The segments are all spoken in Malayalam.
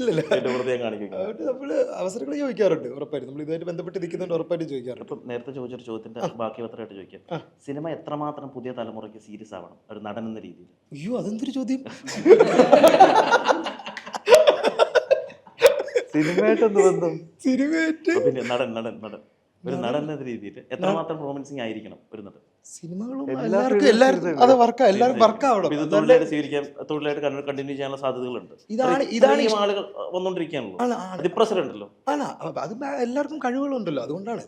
നമ്മൾ അവസരങ്ങൾ ചോദിക്കാറുണ്ട് ഉറപ്പായിട്ടും. നമ്മൾ ഇതുമായിട്ട് ബന്ധപ്പെട്ട് ഇരിക്കുന്നുണ്ട് ഉറപ്പായിട്ടും ചോദിക്കാറുണ്ട്. ഇപ്പം നേരത്തെ ചോദിച്ചൊരു ചോദ്യത്തിന്റെ ബാക്കി പത്രമായിട്ട് ചോദിക്കാം. സിനിമ എത്രമാത്രം പുതിയ തലമുറയ്ക്ക് സീരിയസ് ആവണം? ഒരു നടൻ എന്ന രീതിയിൽ. അയ്യോ അതെന്തൊരു ചോദ്യം? സിനിമയായിട്ട് ബന്ധം. സിനിമയായിട്ട് പിന്നെ നടൻ നടൻ നടൻ. ഒരു നടൻ. എന്ന രീതിയിൽ എത്രമാത്രം പെർഫോമൻസിങ് ആയിരിക്കണം ഒരു നടൻ? സിനിമകളും എല്ലാവർക്കും എല്ലാവർക്കും അത് വർക്കാ എല്ലാവർക്കും വർക്കാവണം. അപ്പൊ ഇത് അതല്ലേ- തൊഴിലായിട്ട് സ്വീകരിക്കാൻ തൊഴിലായിട്ട് കണ്ടിന്യൂ ചെയ്യാനുള്ള സാധ്യതകളുണ്ട്. ഇതാണ് ഇതാണ് ഈ ആളുകൾ വന്നുകൊണ്ടിരിക്കുകയാണല്ലോ ആണ്, ആണ്. ഡിപ്രഷൻ ഉണ്ടല്ലോ. ആണ്. അത് എല്ലാവർക്കും കഴിവുകളുണ്ടല്ലോ. അതുകൊണ്ടാണ്.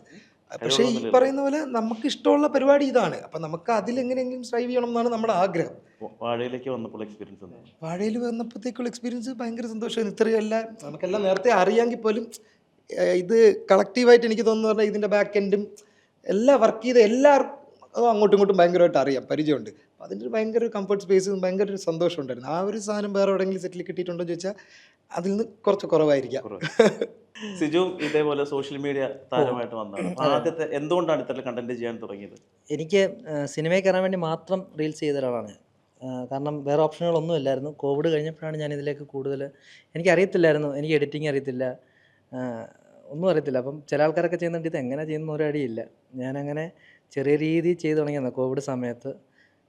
പക്ഷേ ഈ പറയുന്ന പോലെ നമുക്ക് ഇഷ്ടമുള്ള പരിപാടി ഇതാണ്. അപ്പൊ നമുക്ക് അതിലെങ്ങനെയെങ്കിലും സ്ട്രൈവ് ചെയ്യണം എന്നാണ് നമ്മുടെ ആഗ്രഹം. വാഴയിലേക്ക് വന്നപ്പോൾ എക്സ്പീരിയൻസ് വാഴയിൽ വന്നപ്പോഴത്തേക്കുള്ള എക്സ്പീരിയൻസ് ഭയങ്കര സന്തോഷമാണ് ഇത്രയല്ല നമുക്കെല്ലാം നേരത്തെ അറിയാമെങ്കിൽ പോലും ഇത് കളക്റ്റീവായിട്ട് എനിക്ക് തോന്നുന്നു പറഞ്ഞാൽ ഇതിന്റെ ബാക്ക് എൻഡും എല്ലാ വർക്ക് ചെയ്ത എല്ലാവർക്കും അങ്ങോട്ടും ഇങ്ങോട്ടും ഭയങ്കരമായിട്ട് അറിയാം പരിചയമുണ്ട്. അപ്പോൾ അതിന്റെ ഒരു ഭയങ്കര ഒരു കംഫർട്ട് സ്പേസ് ഭയങ്കര ഒരു സന്തോഷം ഉണ്ടായിരുന്നു ആ ഒരു സാധനം വേറെ എവിടെയെങ്കിലും സെറ്റിൽ കിട്ടിയിട്ടുണ്ടോ എന്ന് ചോദിച്ചാൽ അതിൽ നിന്ന് കുറച്ച് കുറവായിരിക്കാം. സിജു ഇതേപോലെ സോഷ്യൽ മീഡിയ താരമായിട്ട് വന്നതാണ്. അപ്പൊ ആദ്യത്തെ എന്തുകൊണ്ടാണ് ഇത്തരം കണ്ടന്റ് ചെയ്യാൻ തുടങ്ങിയത്? എനിക്ക് സിനിമയിൽ കയറാൻ വേണ്ടി മാത്രം റീൽസ് ചെയ്ത ഒരാളാണ്. കാരണം വേറെ ഓപ്ഷനുകളൊന്നും ഇല്ലായിരുന്നു. കോവിഡ് കഴിഞ്ഞപ്പോഴാണ് ഞാൻ ഇതിലേക്ക് കൂടുതൽ എനിക്ക് അറിയത്തില്ലായിരുന്നു. എനിക്ക് എഡിറ്റിംഗ് അറിയത്തില്ല. ഒന്നും അറിയത്തില്ല. അപ്പം ചില ആൾക്കാരൊക്കെ ചെയ്യുന്നുണ്ട് ഇത് എങ്ങനെ ചെയ്യുന്ന ഒരു അടിയില്ല ഞാനങ്ങനെ ചെറിയ രീതിയിൽ ചെയ്തു തുടങ്ങിയതാണ് കോവിഡ് സമയത്ത്.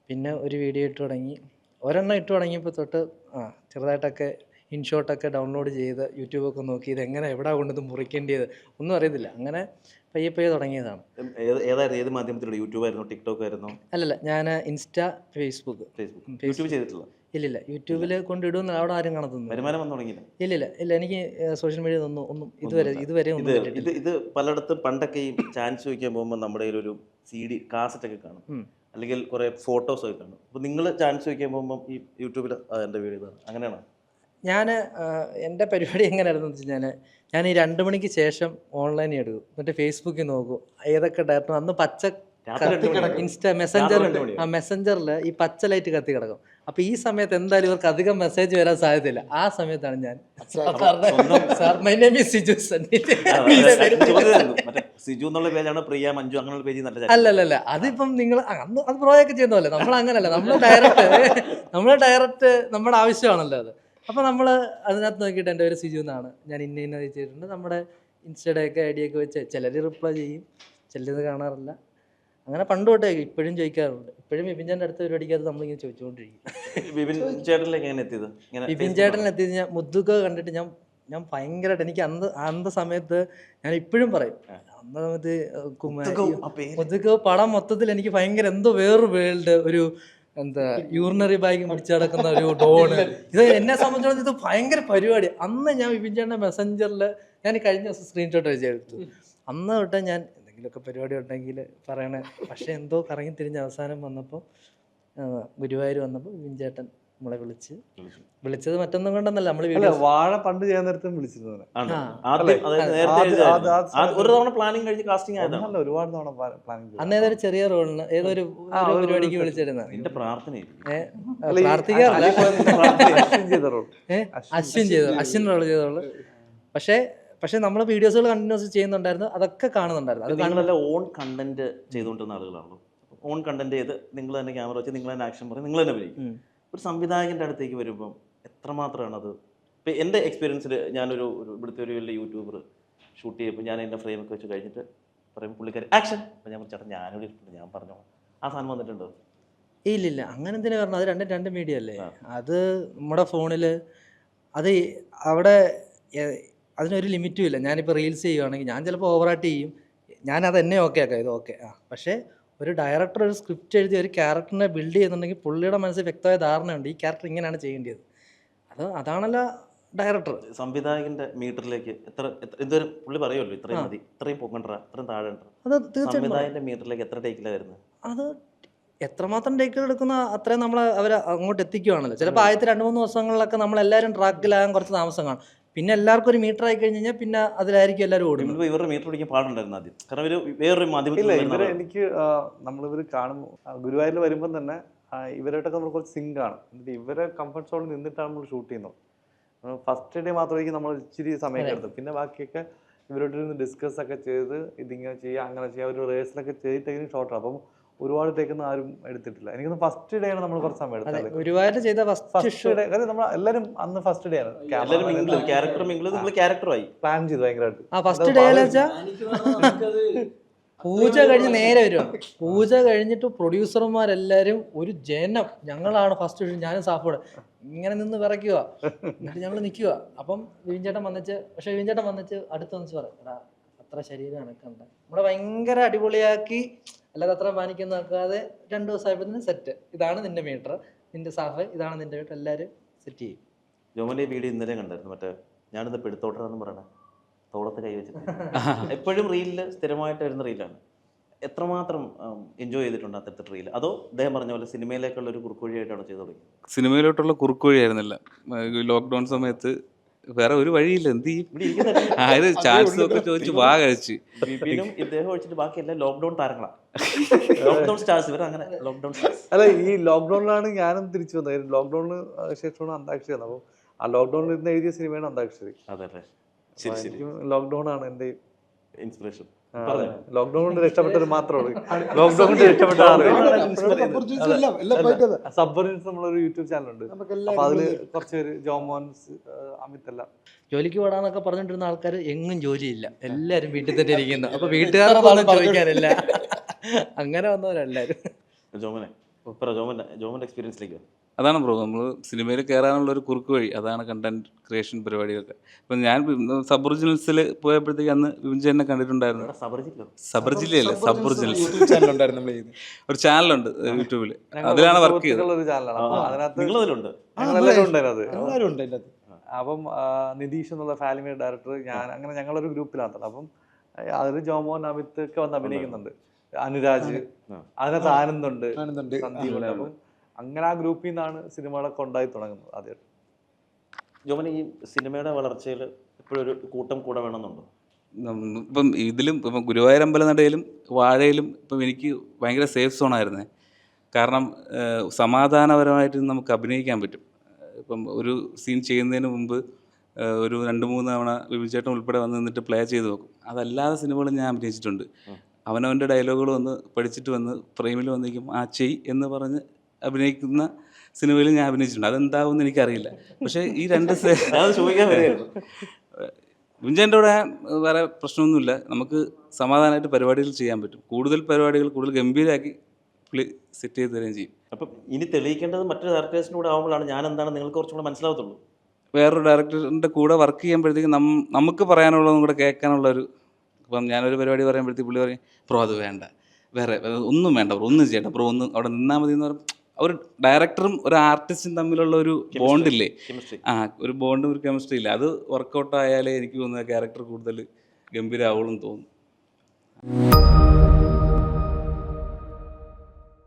പിന്നെ ഒരു വീഡിയോ ഇട്ട് തുടങ്ങി. ഒരെണ്ണം ഇട്ട് തുടങ്ങിയപ്പോൾ തൊട്ട് ആ ചെറുതായിട്ടൊക്കെ ഇൻഷോട്ടൊക്കെ ഡൗൺലോഡ് ചെയ്ത് യൂട്യൂബൊക്കെ നോക്കി ഇത് എങ്ങനെ എവിടെ കൊണ്ടത് മുറിക്കേണ്ടത് ഒന്നും അറിയത്തില്ല. അങ്ങനെ പയ്യെ പയ്യെ തുടങ്ങിയതാണ്. ഏത്- ഏതായിരുന്നു ഏത് മാധ്യമത്തിലൂടെ? യൂട്യൂബ് ആയിരുന്നു? ടിക്ടോക്ക് ആയിരുന്നു? അല്ലല്ല ഞാൻ ഇൻസ്റ്റ ഫേസ്ബുക്ക്. ഫേസ്ബുക്ക്. യൂട്യൂബ് ചെയ്തിട്ടില്ല? ഇല്ലില്ല. യൂട്യൂബിൽ കൊണ്ടിടുന്ന അവിടെ ആരും കാണത്തുന്നു വരുമാനം വന്നു തുടങ്ങിയില്ല? ഇല്ലില്ല. ഇല്ല എനിക്ക് സോഷ്യൽ മീഡിയ ഒന്നും ഒന്നും ഇതുവരെ ഇതുവരെ ഒന്നും ഇത് ഇത് പലയിടത്തും പണ്ടൊക്കെ ഈ ചാൻസ് ചോദിക്കാൻ പോകുമ്പോൾ നമ്മുടെ ഒരു സി ഡി കാസറ്റ് ഒക്കെ കാണും. അല്ലെങ്കിൽ കുറെ ഫോട്ടോസ് ഒക്കെ കാണും. അപ്പൊ നിങ്ങൾ ചാൻസ് ചോദിക്കാൻ പോകുമ്പോൾ ഈ യൂട്യൂബിൽ എന്റെ വീഡിയോ ഇതാണ്. അങ്ങനെയാണോ? ഞാൻ എന്റെ പരിപാടി എങ്ങനെയായിരുന്നു വെച്ച് കഴിഞ്ഞാൽ ഞാൻ ഈ രണ്ട് മണിക്ക് ശേഷം ഓൺലൈനിൽ എടുക്കും. എന്നിട്ട് ഫേസ്ബുക്കിൽ നോക്കും. ഏതൊക്കെ ഡയറക്ടർ അന്ന് പച്ച ഇൻസ്റ്റ മെസ്സഞ്ചർ രണ്ട് ആ മെസ്സഞ്ചറിൽ ഈ പച്ച ലൈറ്റ് കത്തി കിടക്കും അപ്പൊ ഈ സമയത്ത് എന്തായാലും ഇവർക്ക് അധികം മെസ്സേജ് വരാൻ സാധ്യതയില്ല. ആ സമയത്താണ് ഞാൻ അല്ലല്ല sir my name is Siju. Siju എന്നുള്ള പേജാണ് പ്രിയ മഞ്ജു അങ്ങനെയുള്ള പേജ് നല്ല ചാറ്റ്. അല്ലല്ലല്ല അതിപ്പം നിങ്ങൾ അന്ന് അത് പ്രോയൊക്കെ ചെയ്യുന്ന പോലെ. നമ്മൾ അങ്ങനല്ല. നമ്മൾ ഡയറക്റ്റ് നമ്മൾ ഡയറക്റ്റ് നമ്മുടെ ആവശ്യമാണല്ലോ അത്. അപ്പൊ നമ്മൾ അതിനകത്ത് നോക്കിയിട്ട് എന്റെ പേര് സിജു എന്നാണ്. ഞാൻ ഇന്ന ഇന്ന ചെയ്തിട്ടുണ്ട് നമ്മുടെ ഇൻസ്റ്റയുടെ ഒക്കെ ഐഡിയൊക്കെ വെച്ച് ചിലർ റിപ്ലൈ ചെയ്യും. ചിലത് കാണാറില്ല. അങ്ങനെ പണ്ട് തൊട്ടേ ഇപ്പോഴും ചോദിക്കാറുണ്ട്. ഇപ്പോഴും വിപിൻചാന്റെ അടുത്ത പരിപാടിക്കകത്ത് നമ്മളിങ്ങനെ ചോദിച്ചുകൊണ്ടിരിക്കും. ബിപിൻ ചേട്ടനിലേക്ക് എങ്ങനെ എത്തിയത്? ചേട്ടൻ എത്തി ഞാൻ മുദ്ദുക്ക കണ്ടിട്ട് ഞാൻ ഞാൻ ഭയങ്കരമായിട്ട് എനിക്ക് അന്ന് അന്ന സമയത്ത് ഞാൻ ഇപ്പോഴും പറയും. അന്ന സമയത്ത്. മുദ്ദുക്ക പടം മൊത്തത്തിൽ എനിക്ക് ഭയങ്കര എന്തോ വേറൊരു വേൾഡ് ഒരു എന്താ യൂറിനറി ബാഗ് പിടിച്ചു നടക്കുന്ന ഒരു ഡോണ്. ഇത് എന്നെ സംബന്ധിച്ചിടത്തോളം ഇത് ഭയങ്കര പരിപാടി. അന്ന് ഞാൻ വിപിൻ ചേട്ടന്റെ മെസ്സഞ്ചറിൽ ഞാൻ കഴിഞ്ഞ ദിവസം സ്ക്രീൻഷോട്ട് വെച്ചെടുത്തു അന്ന് തൊട്ട് ഞാൻ എന്തെങ്കിലുമൊക്കെ പരിപാടി ഉണ്ടെങ്കിൽ പറയണേ. പക്ഷെ എന്തോ കറങ്ങി തിരിഞ്ഞ് അവസാനം വന്നപ്പോൾ ഗുരുവായൂർ വന്നപ്പോൾ വിപിൻ ചേട്ടൻ നമ്മളെ വിളിച്ച്. വിളിച്ചത് മറ്റൊന്നും കൊണ്ടൊന്നല്ല നമ്മൾ അല്ല വാഴ പണ്ട് ചെയ്യാൻ നേരത്തും വിളിച്ചിരുന്നു ഒരു തവണ പ്ലാനിങ് കഴിഞ്ഞ് കാസ്റ്റിംഗ് ആയതാണ്. ഒരുപാട് തവണ പ്ലാനിങ് അന്ന് ഏതൊരു ചെറിയ റോളിന് ഏതൊരു പരിപാടിക്ക് വിളിച്ചിരുന്നത് പ്രാർത്ഥിക്കാറില്ല. ചെയ്ത റോൾ. അശ്വിൻ ചെയ്തു അശ്വിൻ റോൾ. ചെയ്തോളൂ പക്ഷേ പക്ഷേ നമ്മൾ വീഡിയോസുകൾ കണ്ടിന്യൂസ് ചെയ്യുന്നുണ്ടായിരുന്നു അതൊക്കെ കാണുന്നുണ്ടായിരുന്നു. അത് നിങ്ങളെല്ലാം ഓൺ കണ്ടന്റ് ചെയ്തുകൊണ്ടിരുന്ന ആളുകളാണല്ലോ. ഓൺ കണ്ടന്റ് ചെയ്ത് നിങ്ങൾ തന്നെ ക്യാമറ വെച്ച് നിങ്ങൾ തന്നെ ആക്ഷൻ പറയും നിങ്ങൾ തന്നെ വരും ഒരു സംവിധായകന്റെ അടുത്തേക്ക് വരുമ്പം എത്രമാത്രമാണ് അത്? ഇപ്പം എന്റെ എക്സ്പീരിയൻസിൽ ഞാനൊരു ഇവിടുത്തെ ഒരു വലിയ യൂട്യൂബർ ഷൂട്ട് ചെയ്യുമ്പോൾ ഞാൻ എന്റെ ഫ്രെയിമൊക്കെ വെച്ച് കഴിഞ്ഞിട്ട് പറയും പുള്ളിക്കാരി ആക്ഷൻ അപ്പം ഞാൻ പറഞ്ഞു, ചേട്ടാ ഞാനോട് ഇട്ടുണ്ട് ഞാൻ പറഞ്ഞു. ആ സാധനം വന്നിട്ടുണ്ടോ? ഇല്ലില്ല അങ്ങനെ എന്തിനാ പറഞ്ഞത്? അത് രണ്ട് രണ്ട് മീഡിയ അല്ലേ? അത് നമ്മുടെ ഫോണിൽ അത് അവിടെ അതിനൊരു ലിമിറ്റും ഇല്ല. ഞാനിപ്പോൾ റീൽസ് ചെയ്യുവാണെങ്കിൽ ഞാൻ ചിലപ്പോൾ ഓവറായിട്ട് ചെയ്യും. ഞാനത് എന്നെ ഓക്കെ ആക്കാം. ഇത് ഓക്കെ ആ പക്ഷേ ഒരു ഡയറക്ടർ ഒരു സ്ക്രിപ്റ്റ് എഴുതി ഒരു ക്യാരക്ടറിനെ ബിൽഡ് ചെയ്യുന്നുണ്ടെങ്കിൽ പുള്ളിയുടെ മനസ്സിൽ വ്യക്തമായ ധാരണയുണ്ട്. ഈ ക്യാരക്ടർ ഇങ്ങനെയാണ് ചെയ്യേണ്ടത് അത് അതാണല്ലോ ഡയറക്ടർ സംവിധായകന്റെ മീറ്ററിലേക്ക് എത്ര ഇതൊരു പുള്ളി പറയുമല്ലോ ഇത്രയും. മതി ഇത്രയും പൊക്കണ്ട ഇത്രയും താഴെ അത് തീർച്ചയായും സംവിധായകന്റെ മീറ്ററിലേക്ക് എത്ര ടേക്കിലാണ് വരുന്നത് അത് എത്രമാത്രം ടേക്കുകൾ എടുക്കുന്ന അത്രയും നമ്മൾ അവർ അങ്ങോട്ട് എത്തിക്കുകയാണല്ലോ ചിലപ്പോൾ ആദ്യത്തെ രണ്ട് മൂന്ന് ദിവസങ്ങളിലൊക്കെ നമ്മൾ എല്ലാവരും ട്രാക്കിലാകാൻ കുറച്ച് താമസം കാണും. പിന്നെ എല്ലാവർക്കും ഒരു മീറ്റർ ആയി കഴിഞ്ഞ് കഴിഞ്ഞാൽ പിന്നെ അതിലായിരിക്കും എല്ലാവരും ഓടും ഇവരുടെ മീറ്റർ പിടിക്കാൻ പാടുണ്ടായിരുന്നു ആദ്യം. കാരണം ഇവർ വേറൊരു മാധ്യമത്തിൽ ഇല്ല ഇവരെ എനിക്ക് നമ്മളിവർ കാണുമ്പോൾ ഗുരുവായൂരിൽ വരുമ്പം തന്നെ ആ, ഇവരായിട്ടൊക്കെ നമ്മൾ കുറച്ച് സിങ്ക് ആണ്. എന്നിട്ട് ഇവരെ കംഫർട്ട് സോണിൽ നിന്നിട്ടാണ് നമ്മൾ ഷൂട്ട് ചെയ്യുന്നത്. ഫസ്റ്റ് ഡേ മാത്രമായിരിക്കും നമ്മൾ ഇച്ചിരി സമയം അതെ. എടുത്തത്. പിന്നെ ബാക്കിയൊക്കെ ഇവരോട് ഡിസ്കസ് ഒക്കെ ചെയ്ത് ഇതിങ്ങനെ ചെയ്യുക അങ്ങനെ ചെയ്യുക ഒരു റേസിലൊക്കെ ചെയ്തിട്ടെങ്കിലും ഷോർട്ടാണ് അപ്പം ഒരുപാട് ടേക്കൊന്നും ആരും എടുത്തിട്ടില്ല. എനിക്കൊന്ന് ഫസ്റ്റ് ഡേ ആണ് നമ്മൾ കുറച്ച് സമയം എടുത്തത്. ഒരുപാട് ചെയ്ത ഫസ്റ്റ് ഡേ കാര്യം നമ്മൾ എല്ലാവരും അന്ന് ഫസ്റ്റ് ഡേ ആണ് ക്യാരക്ടർ നമ്മൾ ക്യാരക്ടറായി പ്ലാൻ ചെയ്തു ഭയങ്കരമായിട്ട് ആ ഫസ്റ്റ് ഡേ പൂജ കഴിഞ്ഞ് നേരെ വരും. പൂജ കഴിഞ്ഞിട്ട് പ്രൊഡ്യൂസർമാരെല്ലാരും ഒരു ജനം. ഞങ്ങളാണ് ഫസ്റ്റ് ഞാനും സാഫോട്. ഇങ്ങനെ നിന്ന് വിറയ്ക്കുക. എന്നിട്ട് ഞങ്ങൾ നിൽക്കുക. അപ്പം വിവിൻചേട്ടൻ വന്നിച്ച് പക്ഷെ വിവിൻചേട്ടൻ വന്നിച്ച് അടുത്ത് വന്നിച്ച് പറയും എടാ അത്ര ശരീരം അനക്കണ്ട. നമ്മളെ ഭയങ്കര അടിപൊളിയാക്കി അല്ലാതെ അത്ര പാനിക്കൊന്നും ആക്കാതെ രണ്ട് ദിവസമായപ്പോഴത്തേന് സെറ്റ് ഇതാണ് നിന്റെ മീറ്റർ നിന്റെ സാഫ് ഇതാണ് നിന്റെ മീറ്റർ എല്ലാവരും സെറ്റ് ചെയ്യും. ജോമന്റെ വീഡിയോ ഇന്നലെ കണ്ടായിരുന്നു. മറ്റേ ഞാനിന്ന് പെടുത്തോട്ടാന്ന് പറയണേ. തോളത്ത് കൈ വെച്ചിട്ട്. എപ്പോഴും റീലിൽ സ്ഥിരമായിട്ട് വരുന്ന റീലാണ് എത്രമാത്രം എൻജോയ് ചെയ്തിട്ടുണ്ട് അത്തരത്തിൽ റീൽ അതോ അദ്ദേഹം പറഞ്ഞ പോലെ സിനിമയിലേക്കുള്ള ഒരു കുറുക്കുവഴിയായിട്ടാണ് ചെയ്തു തുടങ്ങിയത്? സിനിമയിലോട്ടുള്ള കുറുക്കുവഴിയായിരുന്നില്ല ലോക്ക്ഡൗൺ സമയത്ത് വേറെ ഒരു വഴിയില്ല. എന്ത് ചെയ്യും? ചാൻസ് ഒക്കെ ചോദിച്ചു വാ കഴിച്ച്. ബിപിനും ഇദ്ദേഹം ഒഴിച്ചിട്ട് ബാക്കിയെല്ലാം ലോക്ക്ഡൌൺ താരങ്ങളാണ് ലോക്ക്ഡൌൺ സ്റ്റാർസ് ഇവർ അങ്ങനെ ലോക്ക്ഡൌൺ സ്റ്റാർസ് അല്ല ഈ ലോക്ക്ഡൌണിലാണ് ഞാനും തിരിച്ചു വന്നത്. ലോക്ക്ഡൌണിന് ശേഷമാണ് അന്താക്ഷരി വന്നത്. അപ്പോൾ ആ ലോക്ക്ഡൌണിൽ ഇരുന്ന് എഴുതിയ സിനിമയാണ് അന്താക്ഷരി. അതെ അല്ലേ ശരി ശരി. ലോക്ക്ഡൌൺ ആണ് എന്റെ ഇൻസ്പിറേഷൻ ലോക്ക്ഡൌൺ കൊണ്ട് രക്ഷപ്പെട്ടത് മാത്രമേ ഉള്ളൂ ലോക്ക്ഡൌൺ കൊണ്ട് രക്ഷപ്പെട്ട. സബ്ബറിൻസ് നമ്മളൊരു യൂട്യൂബ് ചാനലുണ്ട് ഉണ്ട് അപ്പൊ അതിൽ കുറച്ച് പേര് ജോമോൻസ് അമിത് എല്ലാം ജോലിക്ക് പോടാന്നൊക്കെ പറഞ്ഞിട്ടിരുന്ന ആൾക്കാർ എങ്ങും ജോലിയില്ല എല്ലാരും വീട്ടിൽ തന്നെ ഇരിക്കുന്നു അപ്പൊ വീട്ടുകാരെ ഭാഗം ചോദിക്കാനില്ല അങ്ങനെ വന്നവരെല്ലാരും ജോമനെ ജോമൻ ജോമന്റെ എക്സ്പീരിയൻസിലേക്ക്. അതാണ് ബ്രോ നമ്മൾ സിനിമയിൽ കയറാനുള്ള ഒരു കുറുക്ക് വഴി അതാണ് കണ്ടന്റ് ക്രിയേഷൻ പരിപാടികളൊക്കെ. അപ്പം ഞാൻ സബ് ഒറിജിനൽസിൽ പോയപ്പോഴത്തേക്ക് അന്ന് വിഞ്ചനെ കണ്ടിട്ടുണ്ടായിരുന്നു. എടാ, സബർജില്ലോ സബർ ജില്ലയല്ലേ സബ് ഒറിജിനൽസ് ഒരു ചാനലുണ്ട് യൂട്യൂബിൽ അതിലാണ് വർക്ക് ചെയ്തത്. ഒരു ചാനലാണ് അപ്പൊ നിതീഷ് എന്നുള്ള ഫാലിമി ഡയറക്ടർ ഞാൻ അങ്ങനെ ഞങ്ങളൊരു ഗ്രൂപ്പിലാണ് അപ്പം അതിൽ ജോമോൻ അമിത് ഒക്കെ വന്ന്. അഭിനയിക്കുന്നുണ്ട്. അനുരാജ്. അതിനകത്ത് ആനന്ദുണ്ട് ആനന്ദുണ്ട് സന്ദീപ് അപ്പം അങ്ങനെ ആ ഗ്രൂപ്പിൽ നിന്നാണ് സിനിമകളൊക്കെ ഉണ്ടായി തുടങ്ങുന്നത് ആദ്യം ജോമന ഈ സിനിമയുടെ വളർച്ചയിൽ ഇപ്പോഴൊരു ഒരു കൂട്ടം കൂടെ വേണമെന്നുണ്ടോ? ഇപ്പം ഇതിലും ഇപ്പം ഗുരുവായൂർ അമ്പലനടയിലും വാഴയിലും ഇപ്പം എനിക്ക് ഭയങ്കര സേഫ് സോൺ ആയിരുന്നേ. കാരണം സമാധാനപരമായിട്ട് നമുക്ക് അഭിനയിക്കാൻ പറ്റും. ഇപ്പം ഒരു സീൻ ചെയ്യുന്നതിന് മുമ്പ് ഒരു രണ്ട് മൂന്ന് തവണ വിഭിചേട്ടൻ ഉൾപ്പെടെ വന്ന് നിന്നിട്ട് പ്ലേ ചെയ്ത് നോക്കും അതല്ലാതെ സിനിമകളും ഞാൻ അഭിനയിച്ചിട്ടുണ്ട്. അവനവന്റെ ഡയലോഗുകൾ വന്ന് പഠിച്ചിട്ട് വന്ന് ഫ്രെയിമിൽ വന്നിരിക്കും ആ ചെയ് എന്ന് പറഞ്ഞ് അഭിനയിക്കുന്ന സിനിമയിൽ ഞാൻ അഭിനയിച്ചിട്ടുണ്ട്. അതെന്താവും എന്ന് എനിക്കറിയില്ല. പക്ഷേ ഈ രണ്ട് വിഞ്ചന്റെ കൂടെ വേറെ പ്രശ്നമൊന്നുമില്ല. നമുക്ക് സമാധാനമായിട്ട് പരിപാടികൾ ചെയ്യാൻ പറ്റും. കൂടുതൽ പരിപാടികൾ കൂടുതൽ ഗംഭീരമാക്കി പുള്ളി സെറ്റ് ചെയ്ത് തരുകയും ചെയ്യും. അപ്പം ഇനി തെളിയിക്കേണ്ടത് മറ്റൊരു ഡയറക്ടേഴ്സിന്റെ കൂടെ ആവുമ്പോഴാണ് ഞാൻ എന്താണ് നിങ്ങൾക്ക് കുറച്ചും കൂടെ മനസ്സിലാവത്തുള്ളൂ. വേറൊരു ഡയറക്ടറിന്റെ കൂടെ വർക്ക് ചെയ്യുമ്പോഴത്തേക്കും നം നമുക്ക് പറയാനുള്ളതും കൂടെ കേൾക്കാനുള്ളൊരു ഇപ്പം ഞാനൊരു പരിപാടി പറയുമ്പോഴത്തേക്ക് പുള്ളി പറയും പ്രോ അത് വേണ്ട. വേറെ ഒന്നും വേണ്ട ബ്രോ ഒന്നും ചെയ്യണ്ട. പ്രോ ഒന്ന് അവിടെ നിന്നാൽ മതി എന്ന് പറയും ഒരു ഡയറക്ടറും ഒരു ആർട്ടിസ്റ്റും തമ്മിലുള്ള ഒരു ബോണ്ടില്ലേ കെമിസ്ട്രി ആ ഒരു ബോണ്ടും ഒരു കെമിസ്ട്രി ഇല്ല. അത് വർക്കൗട്ട് ആയാലേ എനിക്ക് തോന്നുന്ന ക്യാരക്ടർ കൂടുതൽ ഗംഭീരാവുള്ളൂ തോന്നുന്നു.